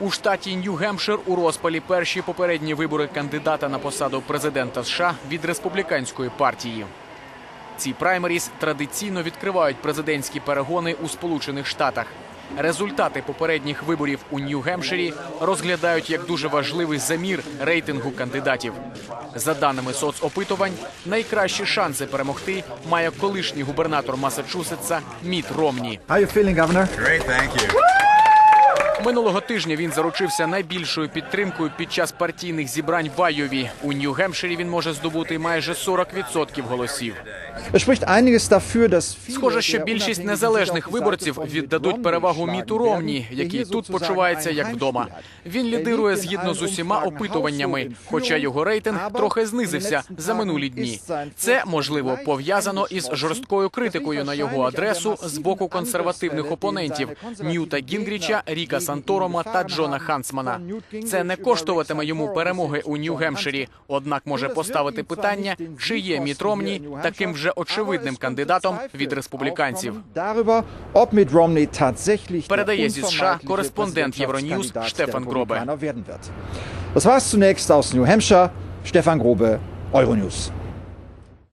У штаті Нью-Гемпшир у розпалі перші попередні вибори кандидата на посаду президента США від республіканської партії. Ці праймеріс традиційно відкривають президентські перегони у Сполучених Штатах. Результати попередніх виборів у Нью-Гемпширі розглядають як дуже важливий замір рейтингу кандидатів. За даними соцопитувань, найкращі шанси перемогти має колишній губернатор Масачусетса Міт Ромні. How you feeling, Governor? Great, thank you. Минулого тижня він заручився найбільшою підтримкою під час партійних зібрань в Айові. У Нью-Гемпширі він може здобути майже 40% голосів. Схоже, що більшість незалежних виборців віддадуть перевагу Міту Ромні, який тут почувається як вдома. Він лідирує згідно з усіма опитуваннями, хоча його рейтинг трохи знизився за минулі дні. Це можливо пов'язано із жорсткою критикою на його адресу з боку консервативних опонентів Ньюта Гінгріча, Ріка Санторома та Джона Хансмана. Це не коштуватиме йому перемоги у Нью-Гемпширі, однак може поставити питання, чи є Міт Ромні таким вже очевидним кандидатом від республіканців. Передає зі США кореспондент Євроньюз Штефан Гробе. Das war's zunächst aus New Hampshire. Stefan Grobe, Euronews.